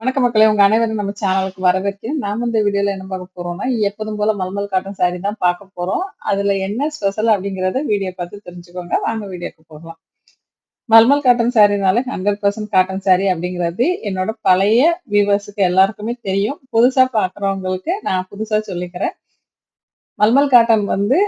வணக்கம் மக்களே! உங்க அனைவரும் நம்ம சேனலுக்கு வரவேற்கிறேன். நாம இந்த வீடியோல என்ன பார்க்க போறோம்னா, எப்போதும் போல மல்மல் காட்டன் சாரி தான் பார்க்க போறோம். அதுல என்ன ஸ்பெஷல் அப்படிங்கிறத வீடியோ பார்த்து தெரிஞ்சுக்கோங்க. வாங்க வீடியோக்கு போகலாம். மல்மல் காட்டன் சாரினாலே 100% காட்டன் சாரி அப்படிங்கிறது என்னோட பழைய வியூவர்ஸுக்கு எல்லாருக்குமே தெரியும். புதுசா பார்க்குறவங்களுக்கு நான் புதுசா சொல்லிக்கிறேன். மல்மல் காட்டன் வந்து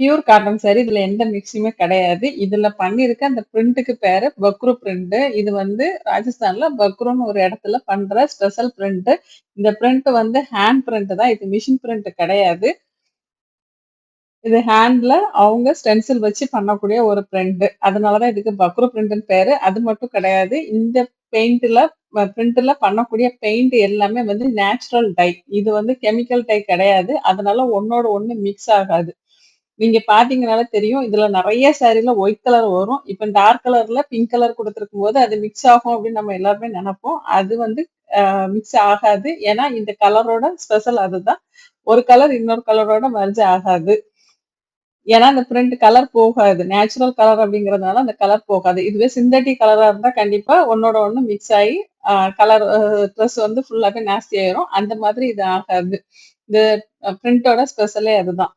பியூர் காட்டன் சாரி. இதுல எந்த மிக்சியுமே கிடையாது. இதுல பண்ணியிருக்க அந்த பிரிண்ட்டுக்கு பேரு பக்ரு பிரிண்ட். இது வந்து ராஜஸ்தான்ல பக்ருன்னு ஒரு இடத்துல பண்ற ஸ்பெஷல் பிரிண்ட். இந்த பிரிண்ட் வந்து ஹேண்ட் பிரிண்ட் தான். இது மிஷின் பிரிண்ட் கிடையாது. இது ஹேண்ட்ல அவங்க ஸ்டென்சில் வச்சு பண்ணக்கூடிய ஒரு பிரிண்ட். அதனாலதான் இதுக்கு பக்ரு பிரிண்ட்ன்னு பேரு. அது மட்டும் கிடையாது. இந்த பெயிண்ட்ல பிரிண்ட்ல பண்ணக்கூடிய பெயிண்ட் எல்லாமே வந்து நேச்சுரல் டை. இது வந்து கெமிக்கல் டை கிடையாது. அதனால ஒன்னோட ஒண்ணு மிக்ஸ் ஆகாது. நீங்க பாத்தீங்கனால தெரியும். இதுல நிறைய சாரில ஒயிட் கலர் வரும். இப்ப டார்க் கலர்ல பிங்க் கலர் குடுத்திருக்கும்போது, அது மிக்ஸ் ஆகும் அப்படின்னு நம்ம எல்லாருமே நினைப்போம் அது வந்து மிக்ஸ் ஆகாது. ஏன்னா இந்த கலரோட ஸ்பெஷல் அதுதான். ஒரு கலர் இன்னொரு கலரோட மர்ஜ் ஆகாது. ஏன்னா அந்த பிரிண்ட் கலர் போகாது. நேச்சுரல் கலர் அப்படிங்கிறதுனால அந்த கலர் போகாது. இதுவே சிந்தட்டிக் கலரா இருந்தா கண்டிப்பா ஒன்னோட ஒண்ணு மிக்ஸ் ஆகி கலர் ட்ரெஸ் வந்து ஃபுல்லாவே நாஸ்தி ஆயிரும். அந்த மாதிரி இது ஆகாது. இந்த பிரிண்டோட ஸ்பெஷலே அதுதான்.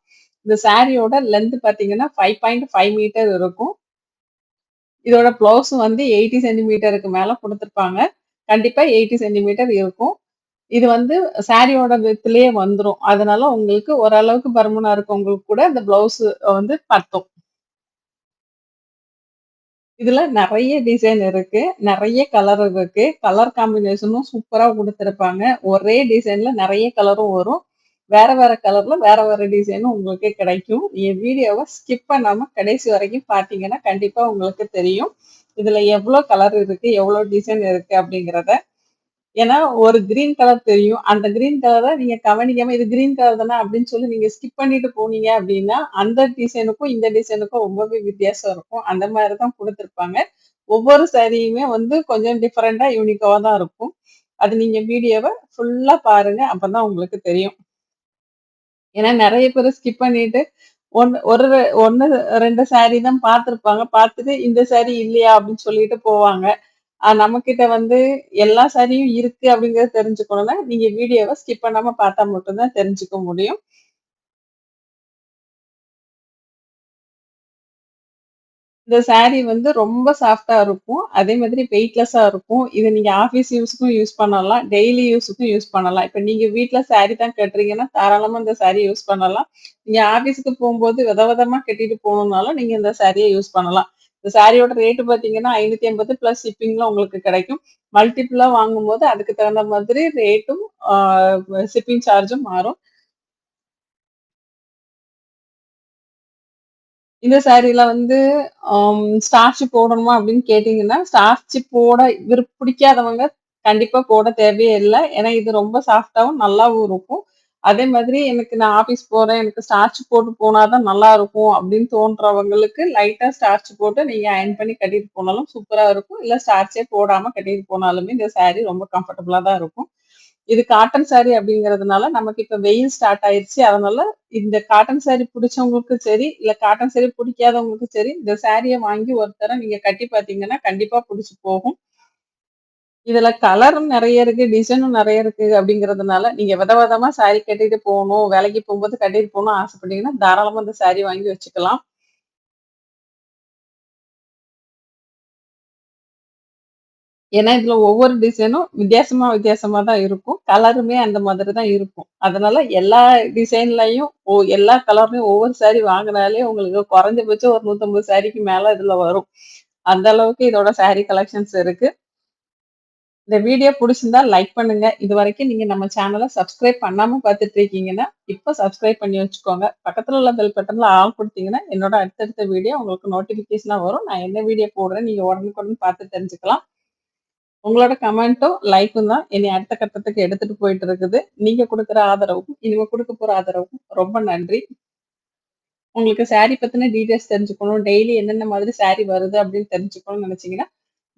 இந்த சாரியோட லென்த் பார்த்தீங்கன்னா 5.5 மீட்டர் இருக்கும். இதோட ப்ளவுஸும் வந்து 80 சென்டிமீட்டருக்கு மேலே கொடுத்துருப்பாங்க கண்டிப்பாக எயிட்டி சென்டிமீட்டர் இருக்கும். இது வந்து சாரியோட வித்துலேயே வந்துடும் அதனால உங்களுக்கு ஓரளவுக்கு பருமனா இருக்கவங்களுக்கு கூட இந்த ப்ளவுஸ் வந்து பத்தும். இதுல நிறைய டிசைன் இருக்கு. நிறைய கலர் இருக்கு. கலர் காம்பினேஷனும் சூப்பரா கொடுத்துருப்பாங்க ஒரே டிசைன்ல நிறைய கலரும் வரும். வேற வேற கலர்ல வேற வேற டிசைனும் உங்களுக்கு கிடைக்கும். என் வீடியோவை ஸ்கிப் பண்ணாம கடைசி வரைக்கும் பார்த்தீங்கன்னா, கண்டிப்பா உங்களுக்கு தெரியும். இதுல எவ்வளோ கலர் இருக்கு, எவ்வளோ டிசைன் இருக்கு அப்படிங்கிறத. ஏன்னா ஒரு கிரீன் கலர் தெரியும். அந்த கிரீன் கலரை நீங்க கவனிக்காம இது கிரீன் கலர் தானே அப்படின்னு சொல்லி நீங்க ஸ்கிப் பண்ணிட்டு போனீங்க அப்படின்னா, அந்த டிசைனுக்கும் இந்த டிசைனுக்கும் ரொம்பவே வித்தியாசம் இருக்கும். அந்த மாதிரி தான் கொடுத்துருப்பாங்க ஒவ்வொரு சாரியுமே வந்து கொஞ்சம் டிஃப்ரெண்டா யூனிக்காவா தான் இருக்கும். அது நீங்க வீடியோவை ஃபுல்லா பாருங்க. அப்பதான் உங்களுக்கு தெரியும். ஏன்னா நிறைய பேரு ஸ்கிப் பண்ணிட்டு, ஒன்னு ஒரு 1, 2 சாரி தான் பார்த்துருப்பாங்க பார்த்துட்டு இந்த சாரி இல்லையா அப்படின்னு சொல்லிட்டு போவாங்க. நம்மக்கிட்ட வந்து எல்லா சாரியும் இருக்கு அப்படிங்கிறத தெரிஞ்சுக்கணும்னா, நீங்க வீடியோவ ஸ்கிப் பண்ணாம பார்த்தா மட்டும் தான் தெரிஞ்சுக்க முடியும். இந்த சாரி வந்து ரொம்ப சாஃப்டா இருக்கும். அதே மாதிரி வெயிட்லெஸ்ஸா இருக்கும். இதை நீங்க ஆஃபீஸ் யூஸ்க்கும் யூஸ் பண்ணலாம். டெய்லி யூஸுக்கும் யூஸ் பண்ணலாம். இப்ப நீங்க வீட்டுல சாரி தான் கட்டுறீங்கன்னா, தாராளமா இந்த சாரிய யூஸ் பண்ணலாம். நீங்க ஆஃபீஸுக்கு வித விதமா கட்டிட்டு போகணும்னாலும் நீங்க இந்த சாரியை யூஸ் பண்ணலாம். இந்த சாரியோட ரேட்டு பார்த்தீங்கன்னா, 580 பிளஸ் ஷிப்பிங்ல உங்களுக்கு கிடைக்கும். மல்டிபிளா வாங்கும்போது அதுக்கு தகுந்த மாதிரி ரேட்டும், ஷிப்பிங் சார்ஜும் மாறும். இந்த சாரில வந்து அம் ஸ்டார்ச் போடணுமா அப்படின்னு கேட்டீங்கன்னா, ஸ்டார்ச் போட விரு பிடிக்காதவங்க கண்டிப்பா போட தேவையே இல்லை ஏன்னா இது ரொம்ப சாஃப்டாகவும் நல்லாவும் இருக்கும். அதே மாதிரி எனக்கு நான் ஆஃபீஸ் போறேன், எனக்கு ஸ்டார்ச் போட்டு போனா தான் நல்லாருக்கும் அப்படின்னு தோன்றவங்களுக்கு லைட்டா ஸ்டார்ச் போட்டு நீங்க அயர்ன் பண்ணி கட்டிட்டு போனாலும் சூப்பரா இருக்கும். இல்ல ஸ்டார்ச்சே போடாம கட்டிட்டு போனாலுமே இந்த சாரி ரொம்ப கம்ஃபர்டபுளா தான் இருக்கும். இது காட்டன் சாரி அப்படிங்கிறதுனால நமக்கு இப்ப வெயில் ஸ்டார்ட் ஆயிருச்சு. அதனால இந்த காட்டன் சாரி பிடிச்சவங்களுக்கும் சரி, இல்ல காட்டன் சாரி பிடிக்காதவங்களுக்கும் சரி, இந்த சாரியை வாங்கி ஒரு நீங்க கட்டி பார்த்தீங்கன்னா, கண்டிப்பா பிடிச்சி போகும். இதுல கலரும் நிறைய இருக்கு, டிசைனும் நிறைய இருக்கு அப்படிங்கிறதுனால, நீங்க வித விதமா சாரி கட்டிட்டு போகணும் வேலைக்கு போகும்போது கட்டிட்டு போகணும்னு ஆசைப்பட்டீங்கன்னா, தாராளமா இந்த சாரி வாங்கி வச்சுக்கலாம். ஏன்னா இதுல ஒவ்வொரு டிசைனும் வித்தியாசமா, வித்தியாசமா தான் இருக்கும். கலருமே அந்த மாதிரி தான் இருக்கும். அதனால எல்லா டிசைன்லயும் ஓ எல்லா கலர்லயும் ஒவ்வொரு சாரி வாங்கினாலே உங்களுக்கு குறைஞ்சபட்சம் ஒரு 150 சாரிக்கு மேல இதுல வரும். அந்த அளவுக்கு இதோட சாரி கலெக்ஷன்ஸ் இருக்கு. இந்த வீடியோ பிடிச்சிருந்தா லைக் பண்ணுங்க. இதுவரைக்கும் நீங்க நம்ம சேனலை சப்ஸ்கிரைப் பண்ணாம பார்த்துட்டு இருக்கீங்கன்னா, இப்ப சப்ஸ்கிரைப் பண்ணி வச்சுக்கோங்க. பக்கத்துல உள்ள பெல் பட்டன்ல ஆல் கொடுத்தீங்கன்னா என்னோட அடுத்தடுத்த வீடியோ உங்களுக்கு நோட்டிபிகேஷனா வரும். நான் என்ன வீடியோ போடுறேன் நீங்க உடனுக்குடன் பார்த்து தெரிஞ்சுக்கலாம். உங்களோட கமெண்ட்டும், லைக்கும் தான் என்னை அடுத்த கட்டத்துக்கு எடுத்துட்டு போயிட்டு இருக்குது. நீங்க குடுக்குற ஆதரவுக்கும், இனிமே கொடுக்க போற ஆதரவுக்கும் ரொம்ப நன்றி. உங்களுக்கு சாரி பத்தின டீடைல்ஸ் தெரிஞ்சுக்கணும், டெய்லி என்னென்ன மாதிரி சாரி வருது அப்படின்னு தெரிஞ்சுக்கணும்னு நினைச்சீங்கன்னா,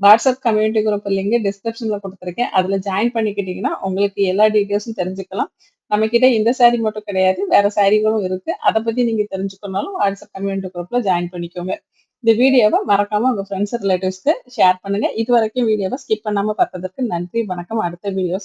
வாட்ஸ்அப் கம்யூனிட்டி குரூப் லிங்க் டிஸ்கிரிப்ஷன்ல கொடுத்துருக்கேன் அதுல ஜாயின் பண்ணிக்கிட்டீங்கன்னா, உங்களுக்கு எல்லா டீடைல்ஸும் தெரிஞ்சுக்கலாம். நம்ம கிட்ட இந்த சாரி மட்டும் கிடையாது, வேற சாரிகளும் இருக்கு. அதை பத்தி நீங்க தெரிஞ்சுக்கணும்னாலும் வாட்ஸ்அப் கம்யூனிட்டி குரூப்ல ஜாயின் பண்ணிக்கோங்க. இந்த வீடியோவை மறக்காம உங்க ஃப்ரெண்ட்ஸ் ரிலேட்டிவ்ஸ்க்கு ஷேர் பண்ணுங்க. இது வரைக்கும் வீடியோவை ஸ்கிப் பண்ணாம பார்த்ததற்கு நன்றி வணக்கம். அடுத்த வீடியோ